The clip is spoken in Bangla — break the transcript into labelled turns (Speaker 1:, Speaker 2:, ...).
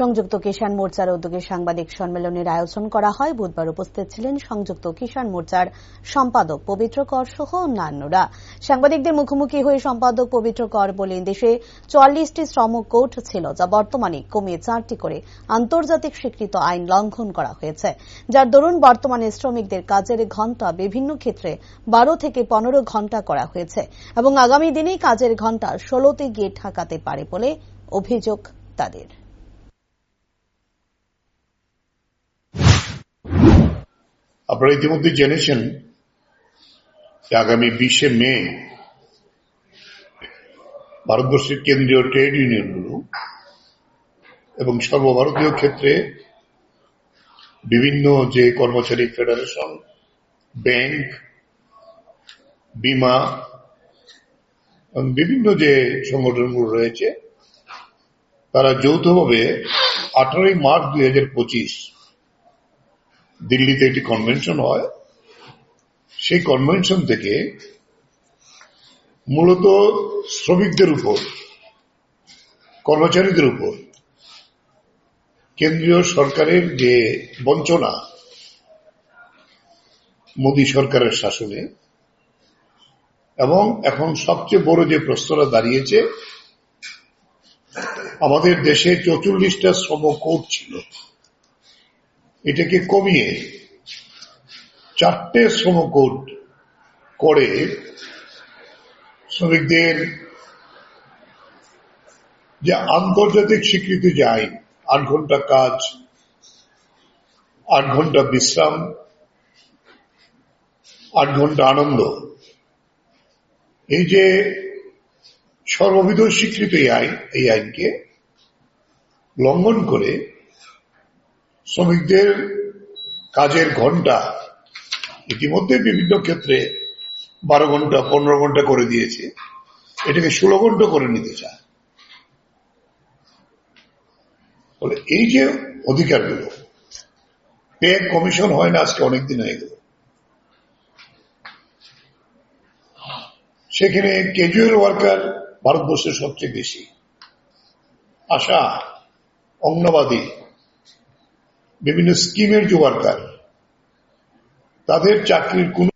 Speaker 1: সংযুক্ত কিষাণ মোর্চার উদ্যোগে সাংবাদিক সম্মেলনের আয়োজন করা হয়। বুধবার উপস্থিত ছিলেন সংযুক্ত কিষাণ মোর্চার সম্পাদক পবিত্র কর সহ অন্যান্যরা। সাংবাদিকদের মুখোমুখি হয়ে সম্পাদক পবিত্র কর বলেন দেশে চুয়াল্লিশটি শ্রম কোর্ট ছিল, যা বর্তমানে কমিয়ে চারটি করে আন্তর্জাতিক স্বীকৃত আইন লঙ্ঘন করা হয়েছে। যার দরুন বর্তমানে শ্রমিকদের কাজের ঘণ্টা বিভিন্ন ক্ষেত্রে বারো থেকে পনেরো ঘণ্টা করা হয়েছে এবং আগামী দিনে কাজের ঘণ্টা ষোলোতে গিয়ে ঠেকাতে পারে বলে অভিযোগ তাদের।
Speaker 2: আপনারা ইতিমধ্যে জেনেছেন যে আগামী বিশে মে ভারতবর্ষের কেন্দ্রীয় ট্রেড ইউনিয়নগুলো এবং সর্বভারতীয় ক্ষেত্রে বিভিন্ন যে কর্মচারী ফেডারেশন, ব্যাংক, বিমা বিভিন্ন যে সংগঠনগুলো রয়েছে, তারা যৌথভাবে আঠারোই মার্চ দুই হাজার পঁচিশ দিল্লিতে একটি কনভেনশন হয়, সেই কনভেনশন থেকে মূলত শ্রমিকদের উপর, কর্মচারীদের উপর কেন্দ্রীয় সরকারের যে বঞ্চনা মোদী সরকারের শাসনে এবং এখন সবচেয়ে বড় যে প্রশ্নটা দাঁড়িয়েছে, আমাদের দেশে চৌচল্লিশটা শ্রম কোর্ট ছিল। এটাকে কমিয়ে চারটে শ্রম কোড করে শ্রমিকদের যে আন্তর্জাতিক স্বীকৃতি যে আইন আট ঘণ্টা কাজ, আট ঘণ্টা বিশ্রাম, আট ঘণ্টা আনন্দ, এই যে সর্ববিধ স্বীকৃত এই আইন এই আইনকে লঙ্ঘন করে শ্রমিকদের কাজের ঘণ্টা ইতিমধ্যে বিভিন্ন ক্ষেত্রে বারো ঘণ্টা পনেরো ঘণ্টা করে দিয়েছে। এটাকে ষোলো ঘণ্টা করে নিতে চায়। এই যে অধিকারগুলো, পে কমিশন হয় না, আজকে অনেকদিন হয়ে গেল। সেখানে ক্যাজুয়াল ওয়ার্কার ভারতবর্ষের সবচেয়ে বেশি। আশা অঙ্গনবাদী বিভিন্ন স্কিমের জোগাড় তাদের চাকরির কোন